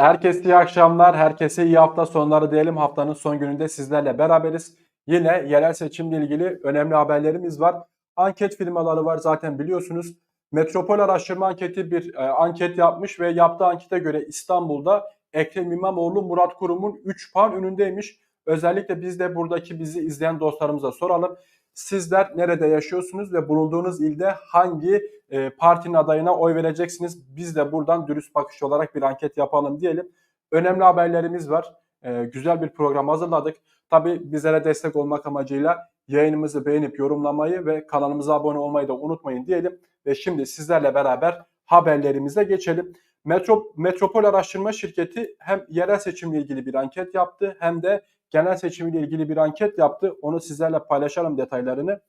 herkese iyi akşamlar, herkese iyi hafta sonları diyelim. Haftanın son gününde sizlerle beraberiz. Yine yerel seçimle ilgili önemli haberlerimiz var. Anket firmaları var zaten biliyorsunuz. Metropol Araştırma Anketi bir e, anket yapmış ve yaptığı ankete göre İstanbul'da Ekrem İmamoğlu Murat Kurum'un 3 puan önündeymiş. Özellikle biz de buradaki bizi izleyen dostlarımıza soralım. Sizler nerede yaşıyorsunuz ve bulunduğunuz ilde hangi e, partinin adayına oy vereceksiniz? Biz de buradan dürüst bakış olarak bir anket yapalım diyelim. Önemli haberlerimiz var. E, güzel bir program hazırladık. Tabii bizlere destek olmak amacıyla yayınımızı beğenip yorumlamayı ve kanalımıza abone olmayı da unutmayın diyelim. Ve şimdi sizlerle beraber haberlerimize geçelim. Metro, Metropol Araştırma Şirketi hem yerel seçimle ilgili bir anket yaptı hem de genel seçimiyle ilgili bir anket yaptı. Onu sizlerle paylaşalım detaylarını.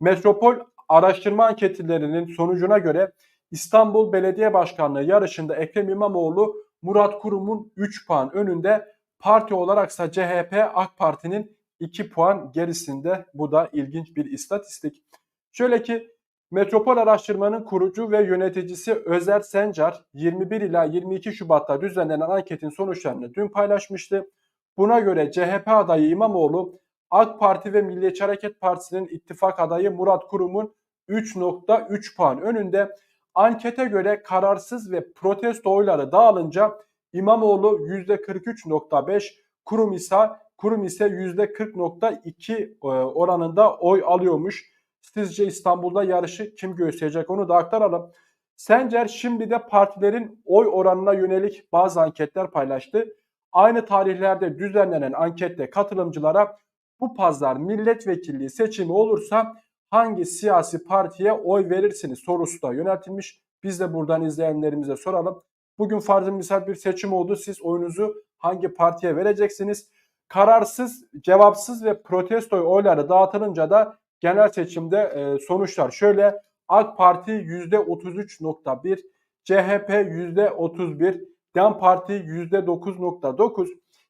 Metropol araştırma anketlerinin sonucuna göre İstanbul Belediye Başkanlığı yarışında Ekrem İmamoğlu Murat Kurum'un 3 puan önünde parti olaraksa CHP AK Parti'nin 2 puan gerisinde. Bu da ilginç bir istatistik. Şöyle ki Metropol Araştırma'nın kurucu ve yöneticisi Özer Sencar 21 ila 22 Şubat'ta düzenlenen anketin sonuçlarını dün paylaşmıştı. Buna göre CHP adayı İmamoğlu AK Parti ve Milliyetçi Hareket Partisi'nin ittifak adayı Murat Kurum'un 3.3 puan önünde. Ankete göre kararsız ve protesto oyları dağılınca İmamoğlu %43.5, Kurum ise Kurum ise %40.2 e, oranında oy alıyormuş. Sizce İstanbul'da yarışı kim gösterecek onu da aktaralım. Sencer şimdi de partilerin oy oranına yönelik bazı anketler paylaştı. Aynı tarihlerde düzenlenen ankette katılımcılara bu pazar milletvekilliği seçimi olursa hangi siyasi partiye oy verirsiniz sorusu da yöneltilmiş. Biz de buradan izleyenlerimize soralım. Bugün farzı misal bir seçim oldu. Siz oyunuzu hangi partiye vereceksiniz? Kararsız, cevapsız ve protesto oyları dağıtılınca da genel seçimde e, sonuçlar şöyle. AK Parti %33.1, CHP %31, DEM Parti %9.9,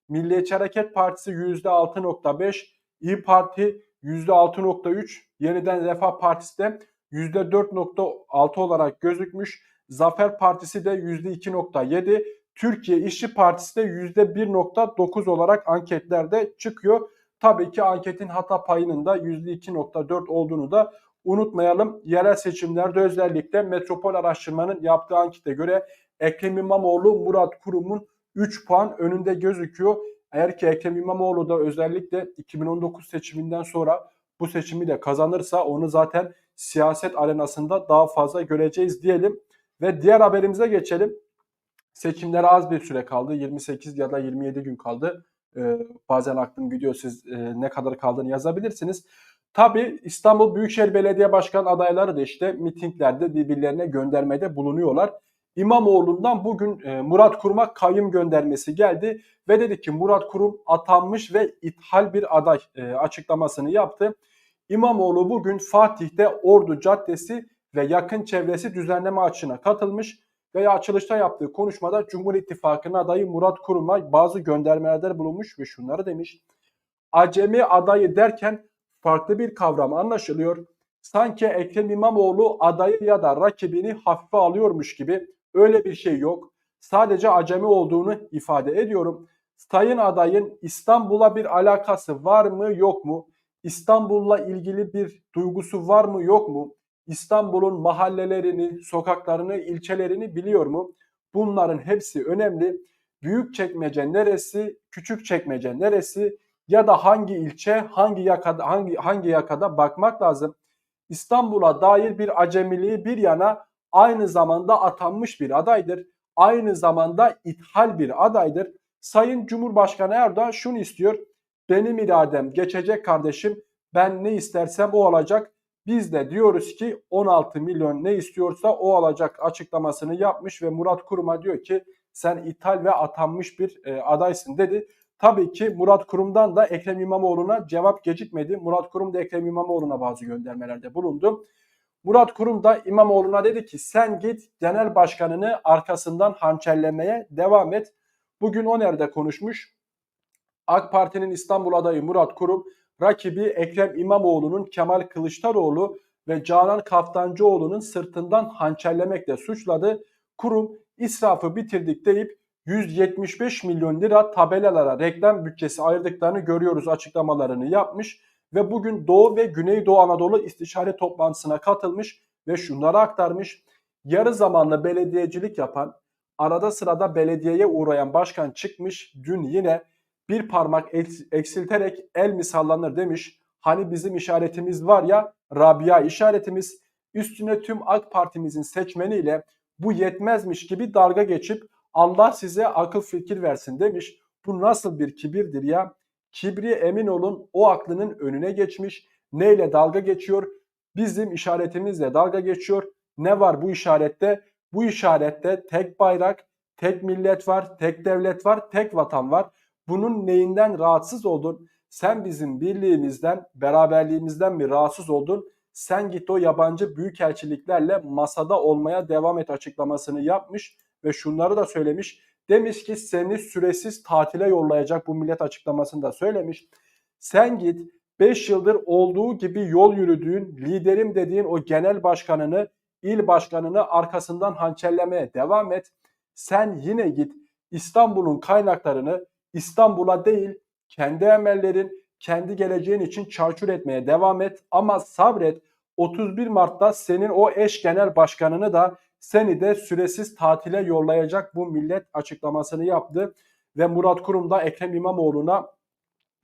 Milliyetçi Hareket Partisi %6.5, İyi Parti %6.3, Yeniden Refah Partisi de %4.6 olarak gözükmüş. Zafer Partisi de %2.7, Türkiye İşçi Partisi de %1.9 olarak anketlerde çıkıyor. Tabii ki anketin hata payının da %2.4 olduğunu da unutmayalım. Yerel seçimlerde özellikle Metropol Araştırma'nın yaptığı ankete göre Ekrem İmamoğlu Murat Kurum'un 3 puan önünde gözüküyor. Eğer ki Ekrem İmamoğlu da özellikle 2019 seçiminden sonra bu seçimi de kazanırsa onu zaten siyaset arenasında daha fazla göreceğiz diyelim. Ve diğer haberimize geçelim. Seçimlere az bir süre kaldı. 28 ya da 27 gün kaldı. Ee, bazen aklım gidiyor siz e, ne kadar kaldığını yazabilirsiniz. Tabi İstanbul Büyükşehir Belediye Başkan adayları da işte mitinglerde birbirlerine göndermede bulunuyorlar. İmamoğlu'ndan bugün e, Murat Kurum'a kayyum göndermesi geldi ve dedi ki Murat Kurum atanmış ve ithal bir aday e, açıklamasını yaptı. İmamoğlu bugün Fatih'te Ordu Caddesi ve yakın çevresi düzenleme açına katılmış ve açılışta yaptığı konuşmada Cumhur İttifakı'nın adayı Murat Kurum'a bazı göndermelerde bulunmuş ve şunları demiş. Acemi adayı derken farklı bir kavram anlaşılıyor. Sanki Ekrem İmamoğlu adayı ya da rakibini hafife alıyormuş gibi öyle bir şey yok. Sadece acemi olduğunu ifade ediyorum. Sayın adayın İstanbul'a bir alakası var mı yok mu? İstanbul'la ilgili bir duygusu var mı yok mu? İstanbul'un mahallelerini, sokaklarını, ilçelerini biliyor mu? Bunların hepsi önemli. Büyük çekmece neresi, küçük çekmece neresi ya da hangi ilçe, hangi yakada, hangi hangi yakada bakmak lazım. İstanbul'a dair bir acemiliği bir yana aynı zamanda atanmış bir adaydır. Aynı zamanda ithal bir adaydır. Sayın Cumhurbaşkanı Erdoğan şunu istiyor. Benim iradem geçecek kardeşim. Ben ne istersem o olacak. Biz de diyoruz ki 16 milyon ne istiyorsa o alacak açıklamasını yapmış ve Murat Kurum'a diyor ki sen ithal ve atanmış bir e, adaysın dedi. Tabii ki Murat Kurum'dan da Ekrem İmamoğlu'na cevap gecikmedi. Murat Kurum da Ekrem İmamoğlu'na bazı göndermelerde bulundu. Murat Kurum da İmamoğlu'na dedi ki sen git genel başkanını arkasından hançerlemeye devam et. Bugün o nerede konuşmuş? AK Parti'nin İstanbul adayı Murat Kurum rakibi Ekrem İmamoğlu'nun Kemal Kılıçdaroğlu ve Canan Kaftancıoğlu'nun sırtından hançerlemekle suçladı. Kurum israfı bitirdik deyip 175 milyon lira tabelalara reklam bütçesi ayırdıklarını görüyoruz açıklamalarını yapmış ve bugün Doğu ve Güneydoğu Anadolu istişare toplantısına katılmış ve şunları aktarmış. Yarı zamanlı belediyecilik yapan, arada sırada belediyeye uğrayan başkan çıkmış. Dün yine bir parmak eksilterek el mi sallanır demiş. Hani bizim işaretimiz var ya Rabia işaretimiz üstüne tüm AK Parti'mizin seçmeniyle bu yetmezmiş gibi dalga geçip Allah size akıl fikir versin demiş. Bu nasıl bir kibirdir ya? Kibri emin olun o aklının önüne geçmiş. Neyle dalga geçiyor? Bizim işaretimizle dalga geçiyor. Ne var bu işarette? Bu işarette tek bayrak, tek millet var, tek devlet var, tek vatan var. Bunun neyinden rahatsız oldun? Sen bizim birliğimizden, beraberliğimizden mi rahatsız oldun? Sen git o yabancı büyükelçiliklerle masada olmaya devam et açıklamasını yapmış ve şunları da söylemiş. Demiş ki seni süresiz tatile yollayacak bu millet açıklamasında söylemiş. Sen git 5 yıldır olduğu gibi yol yürüdüğün, liderim dediğin o genel başkanını, il başkanını arkasından hançerlemeye devam et. Sen yine git İstanbul'un kaynaklarını İstanbul'a değil kendi emellerin, kendi geleceğin için çarçur etmeye devam et ama sabret. 31 Mart'ta senin o eş genel başkanını da seni de süresiz tatile yollayacak bu millet açıklamasını yaptı. Ve Murat Kurum da Ekrem İmamoğlu'na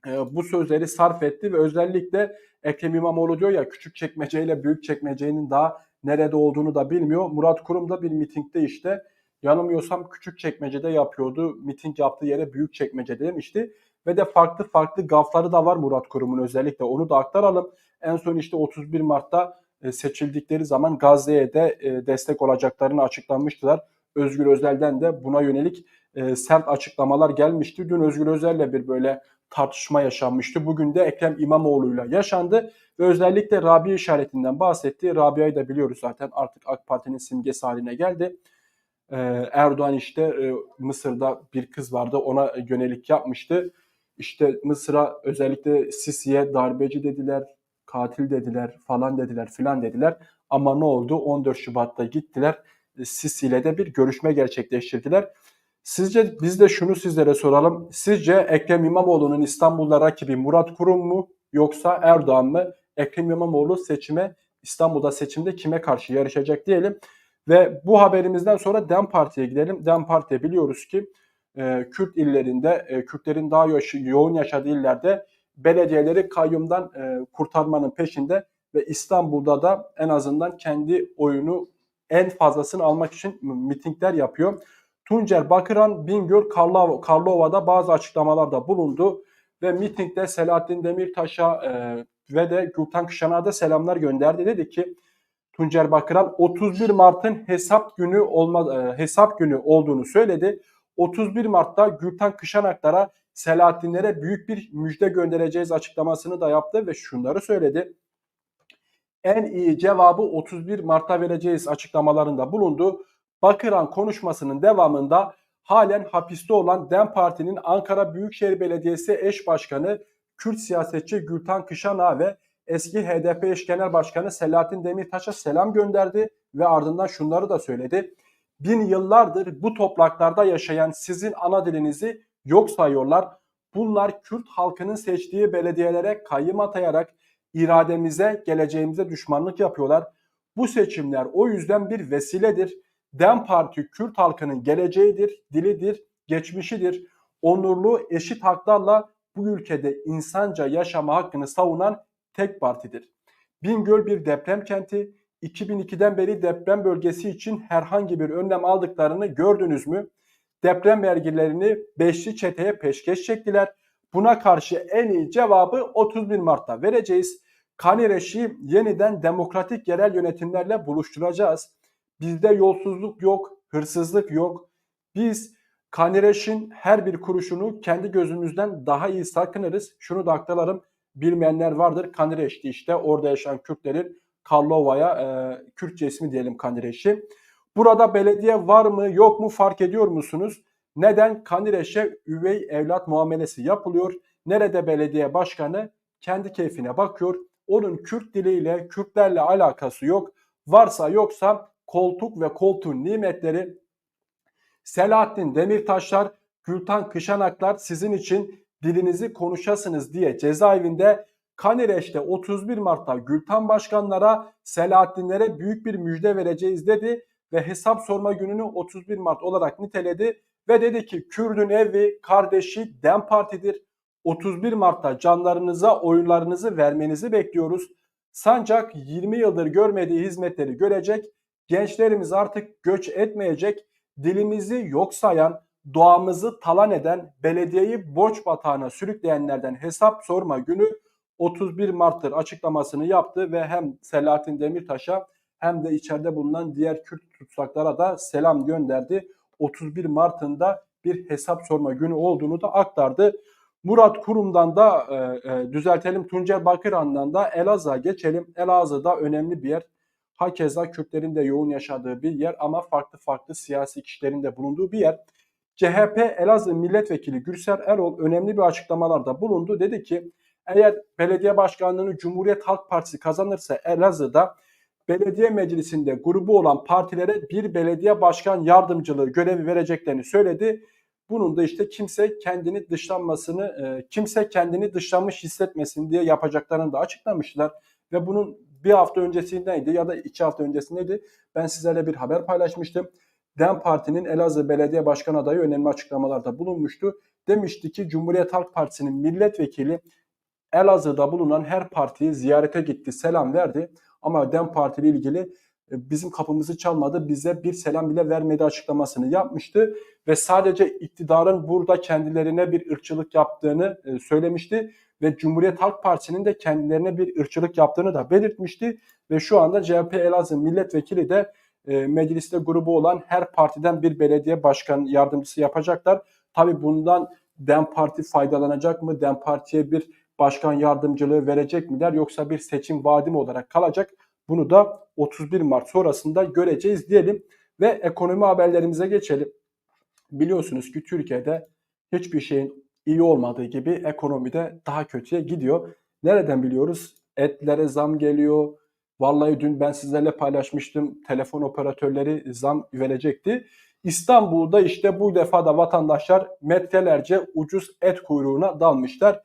e, bu sözleri sarf etti ve özellikle Ekrem İmamoğlu diyor ya küçük çekmece ile büyük çekmecenin daha nerede olduğunu da bilmiyor. Murat Kurum da bir mitingde işte yanılmıyorsam küçük çekmecede yapıyordu. Miting yaptığı yere büyük çekmece demişti. Ve de farklı farklı gafları da var Murat Kurum'un özellikle onu da aktaralım. En son işte 31 Mart'ta seçildikleri zaman Gazze'ye de e, destek olacaklarını açıklanmıştılar. Özgür Özel'den de buna yönelik e, sert açıklamalar gelmişti. Dün Özgür Özel'le bir böyle tartışma yaşanmıştı. Bugün de Ekrem İmamoğlu'yla yaşandı ve özellikle Rabia işaretinden bahsetti. Rabia'yı da biliyoruz zaten artık AK Parti'nin simgesi haline geldi. Erdoğan işte Mısır'da bir kız vardı ona yönelik yapmıştı. İşte Mısır'a özellikle Sisi'ye darbeci dediler, katil dediler falan dediler filan dediler. Ama ne oldu? 14 Şubat'ta gittiler. E, Sisi ile de bir görüşme gerçekleştirdiler. Sizce biz de şunu sizlere soralım. Sizce Ekrem İmamoğlu'nun İstanbul'da rakibi Murat Kurum mu yoksa Erdoğan mı? Ekrem İmamoğlu seçime İstanbul'da seçimde kime karşı yarışacak diyelim. Ve bu haberimizden sonra DEM Parti'ye gidelim. DEM Parti biliyoruz ki e, Kürt illerinde, e, Kürtlerin daha yoğun yaşadığı illerde belediyeleri kayyumdan e, kurtarmanın peşinde ve İstanbul'da da en azından kendi oyunu en fazlasını almak için mitingler yapıyor. Tuncer Bakıran, Bingöl, Karlova'da bazı açıklamalarda bulundu ve mitingde Selahattin Demirtaş'a e, ve de Gülten Kışan'a da selamlar gönderdi. Dedi ki Tuncer Bakıran 31 Mart'ın hesap günü olma, e, hesap günü olduğunu söyledi. 31 Mart'ta Gülten Kışanaklara Selahattinlere büyük bir müjde göndereceğiz açıklamasını da yaptı ve şunları söyledi. En iyi cevabı 31 Mart'ta vereceğiz açıklamalarında bulundu. Bakıran konuşmasının devamında halen hapiste olan DEM Parti'nin Ankara Büyükşehir Belediyesi eş başkanı Kürt siyasetçi Gültan Kışana ve eski HDP eş genel başkanı Selahattin Demirtaş'a selam gönderdi ve ardından şunları da söyledi. Bin yıllardır bu topraklarda yaşayan sizin ana dilinizi yok sayıyorlar. Bunlar Kürt halkının seçtiği belediyelere kayyım atayarak irademize, geleceğimize düşmanlık yapıyorlar. Bu seçimler o yüzden bir vesiledir. Dem Parti Kürt halkının geleceğidir, dilidir, geçmişidir. Onurlu, eşit haklarla bu ülkede insanca yaşama hakkını savunan tek partidir. Bingöl bir deprem kenti. 2002'den beri deprem bölgesi için herhangi bir önlem aldıklarını gördünüz mü? Deprem vergilerini beşli çeteye peşkeş çektiler. Buna karşı en iyi cevabı 31 Mart'ta vereceğiz. Kanireş'i yeniden demokratik yerel yönetimlerle buluşturacağız. Bizde yolsuzluk yok, hırsızlık yok. Biz Kanireş'in her bir kuruşunu kendi gözümüzden daha iyi sakınırız. Şunu da aktaralım. Bilmeyenler vardır. Kanireş'ti işte orada yaşayan Kürtlerin Karlova'ya e, Kürtçe ismi diyelim Kanireş'i. Burada belediye var mı yok mu fark ediyor musunuz? Neden Kanireş'e üvey evlat muamelesi yapılıyor? Nerede belediye başkanı kendi keyfine bakıyor. Onun Kürt diliyle, Kürtlerle alakası yok. Varsa yoksa koltuk ve koltuğun nimetleri Selahattin Demirtaşlar, Gültan Kışanaklar sizin için dilinizi konuşasınız diye cezaevinde Kanireç'te 31 Mart'ta Gültan Başkanlara, Selahattinlere büyük bir müjde vereceğiz dedi ve hesap sorma gününü 31 Mart olarak niteledi ve dedi ki Kürdün evi, kardeşi DEM Parti'dir. 31 Mart'ta canlarınıza oylarınızı vermenizi bekliyoruz. Sancak 20 yıldır görmediği hizmetleri görecek, gençlerimiz artık göç etmeyecek, dilimizi yok sayan, doğamızı talan eden, belediyeyi borç batağına sürükleyenlerden hesap sorma günü 31 Mart'tır açıklamasını yaptı ve hem Selahattin Demirtaş'a hem de içeride bulunan diğer Kürt tutsaklara da selam gönderdi. 31 Mart'ında bir hesap sorma günü olduğunu da aktardı. Murat Kurum'dan da e, e, düzeltelim. Tuncel Bakıran'dan da Elazığ'a geçelim. Elazığ da önemli bir yer. Hakeza Kürtlerin de yoğun yaşadığı bir yer ama farklı farklı siyasi kişilerin de bulunduğu bir yer. CHP Elazığ Milletvekili Gürsel Erol önemli bir açıklamalarda bulundu. Dedi ki eğer belediye başkanlığını Cumhuriyet Halk Partisi kazanırsa Elazığ'da belediye meclisinde grubu olan partilere bir belediye başkan yardımcılığı görevi vereceklerini söyledi. Bunun da işte kimse kendini dışlanmasını, e, kimse kendini dışlanmış hissetmesin diye yapacaklarını da açıklamışlar. Ve bunun bir hafta öncesindeydi ya da iki hafta öncesindeydi. Ben sizlerle bir haber paylaşmıştım. DEM Parti'nin Elazığ Belediye Başkan adayı önemli açıklamalarda bulunmuştu. Demişti ki Cumhuriyet Halk Partisi'nin milletvekili Elazığ'da bulunan her partiyi ziyarete gitti, selam verdi. Ama DEM Parti ile ilgili e, bizim kapımızı çalmadı, bize bir selam bile vermedi açıklamasını yapmıştı. Ve sadece iktidarın burada kendilerine bir ırkçılık yaptığını e, söylemişti. Ve Cumhuriyet Halk Partisi'nin de kendilerine bir ırkçılık yaptığını da belirtmişti. Ve şu anda CHP Elazığ milletvekili de e, mecliste grubu olan her partiden bir belediye başkan yardımcısı yapacaklar. Tabi bundan DEM Parti faydalanacak mı? DEM Parti'ye bir başkan yardımcılığı verecek miler yoksa bir seçim vaadi mi olarak kalacak? Bunu da 31 Mart sonrasında göreceğiz diyelim ve ekonomi haberlerimize geçelim. Biliyorsunuz ki Türkiye'de hiçbir şeyin iyi olmadığı gibi ekonomide daha kötüye gidiyor. Nereden biliyoruz? Etlere zam geliyor. Vallahi dün ben sizlerle paylaşmıştım. Telefon operatörleri zam verecekti. İstanbul'da işte bu defa da vatandaşlar metrelerce ucuz et kuyruğuna dalmışlar.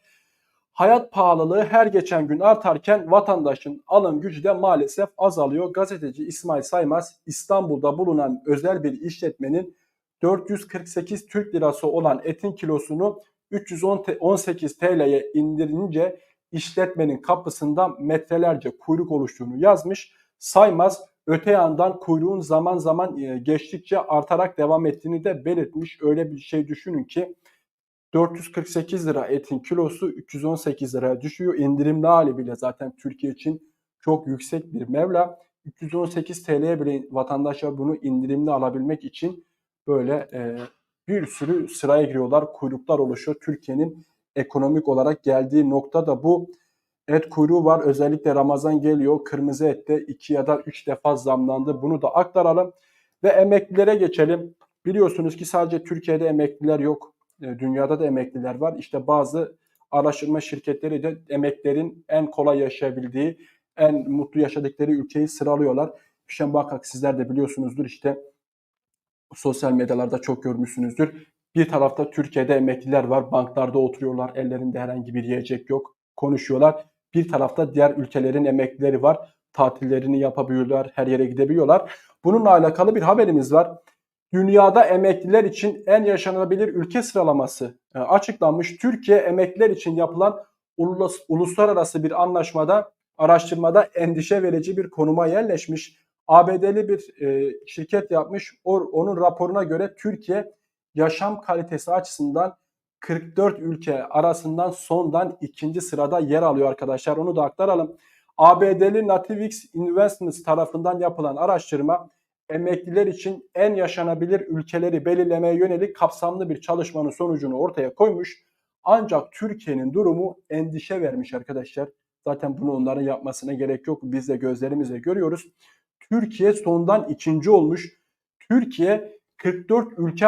Hayat pahalılığı her geçen gün artarken vatandaşın alım gücü de maalesef azalıyor. Gazeteci İsmail Saymaz İstanbul'da bulunan özel bir işletmenin 448 Türk lirası olan etin kilosunu 318 TL'ye indirince işletmenin kapısında metrelerce kuyruk oluştuğunu yazmış. Saymaz öte yandan kuyruğun zaman zaman e, geçtikçe artarak devam ettiğini de belirtmiş. Öyle bir şey düşünün ki 448 lira etin kilosu 318 liraya düşüyor. İndirimli hali bile zaten Türkiye için çok yüksek bir mevla. 318 TL'ye bile vatandaşlar bunu indirimli alabilmek için böyle e, bir sürü sıraya giriyorlar. Kuyruklar oluşuyor. Türkiye'nin ekonomik olarak geldiği nokta da bu. Et kuyruğu var. Özellikle Ramazan geliyor. Kırmızı ette 2 ya da 3 defa zamlandı. Bunu da aktaralım. Ve emeklilere geçelim. Biliyorsunuz ki sadece Türkiye'de emekliler yok. E, dünyada da emekliler var. İşte bazı araştırma şirketleri de emeklerin en kolay yaşayabildiği, en mutlu yaşadıkları ülkeyi sıralıyorlar. İşte muhakkak sizler de biliyorsunuzdur işte sosyal medyalarda çok görmüşsünüzdür. Bir tarafta Türkiye'de emekliler var, banklarda oturuyorlar, ellerinde herhangi bir yiyecek yok, konuşuyorlar. Bir tarafta diğer ülkelerin emeklileri var, tatillerini yapabiliyorlar, her yere gidebiliyorlar. Bununla alakalı bir haberimiz var. Dünyada emekliler için en yaşanabilir ülke sıralaması e, açıklanmış. Türkiye emekliler için yapılan ulus, uluslararası bir anlaşmada, araştırmada endişe verici bir konuma yerleşmiş. ABD'li bir e, şirket yapmış. O, onun raporuna göre Türkiye yaşam kalitesi açısından 44 ülke arasından sondan ikinci sırada yer alıyor arkadaşlar. Onu da aktaralım. ABD'li Nativix Investments tarafından yapılan araştırma emekliler için en yaşanabilir ülkeleri belirlemeye yönelik kapsamlı bir çalışmanın sonucunu ortaya koymuş. Ancak Türkiye'nin durumu endişe vermiş arkadaşlar. Zaten bunu onların yapmasına gerek yok. Biz de gözlerimizle görüyoruz. Türkiye sondan ikinci olmuş. Türkiye 44 ülke